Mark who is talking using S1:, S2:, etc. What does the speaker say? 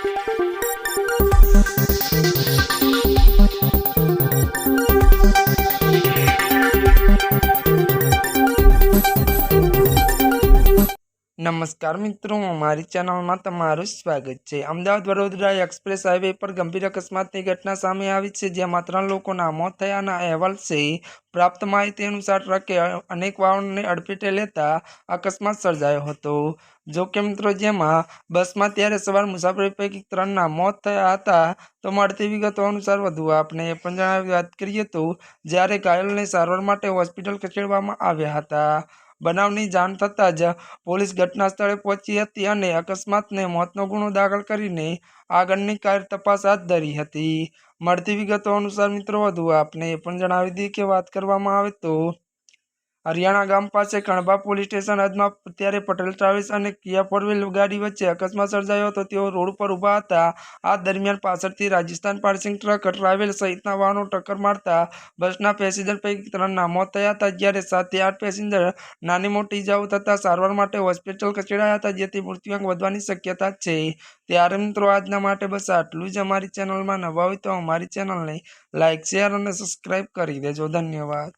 S1: Thank you. નમસ્કાર મિત્રો, મારી ચેનલમાં તમારું સ્વાગત છે. અમદાવાદ વડોદરા એક્સપ્રેસ હાઈવે પર ગંભીર અકસ્માતની ઘટના સામે આવી છે જેમાં ત્રણ લોકોના મોત થયાના અહેવાલ છે. પ્રાપ્ત માહિતી અનુસાર ટ્રકે અનેક વાહનોને અડફેટે લેતા અકસ્માત સર્જાયો હતો. જો કે મિત્રો, જેમાં બસમાં ત્યારે સવાર મુસાફરી પૈકી ત્રણના મોત થયા હતા, તો મળતી વિગતો અનુસાર વધુ આપને એ પણ જણાવી વાત કરીએ તો, જ્યારે ઘાયલને સારવાર માટે હોસ્પિટલ ખસેડવામાં આવ્યા હતા. બનાવની જાણ થતાં જ પોલીસ ઘટના સ્થળે પહોંચી હતી અને અકસ્માતને મોતનો ગુનો દાખલ કરીને આગળની કાર તપાસ હાથ ધરી હતી. મળતી વિગતો અનુસાર મિત્રો, વધુ આપને એ પણ જણાવી દઈએ કે વાત કરવામાં આવે તો હરિયાણા ગામ પાસે કણબા પોલીસ સ્ટેશન હદમાં ત્યારે પટેલ ટ્રાવેલ્સ અને કિયા ફોર વ્હીલ ગાડી વચ્ચે અકસ્માત સર્જાયો હતો. તેઓ રોડ પર ઊભા હતા. આ દરમિયાન પાછળથી રાજસ્થાન પાર્સિંગ ટ્રક ટ્રાવેલ સહિતના વાહનો ટક્કર મારતા બસના પેસેન્જર પૈકી ત્રણના મોત થયા હતા, જ્યારે સાતથી આઠ પેસેન્જર નાની મોટી ઇજાઓ થતાં સારવાર માટે હોસ્પિટલ ખસેડાયા હતા, જેથી મૃત્યુઆંક વધવાની શક્યતા છે. ત્યારે મિત્રો, આજના માટે બસ આટલું જ. અમારી ચેનલમાં નવા હોય તો અમારી ચેનલને લાઇક શેર અને સબસ્ક્રાઈબ કરી દેજો. ધન્યવાદ.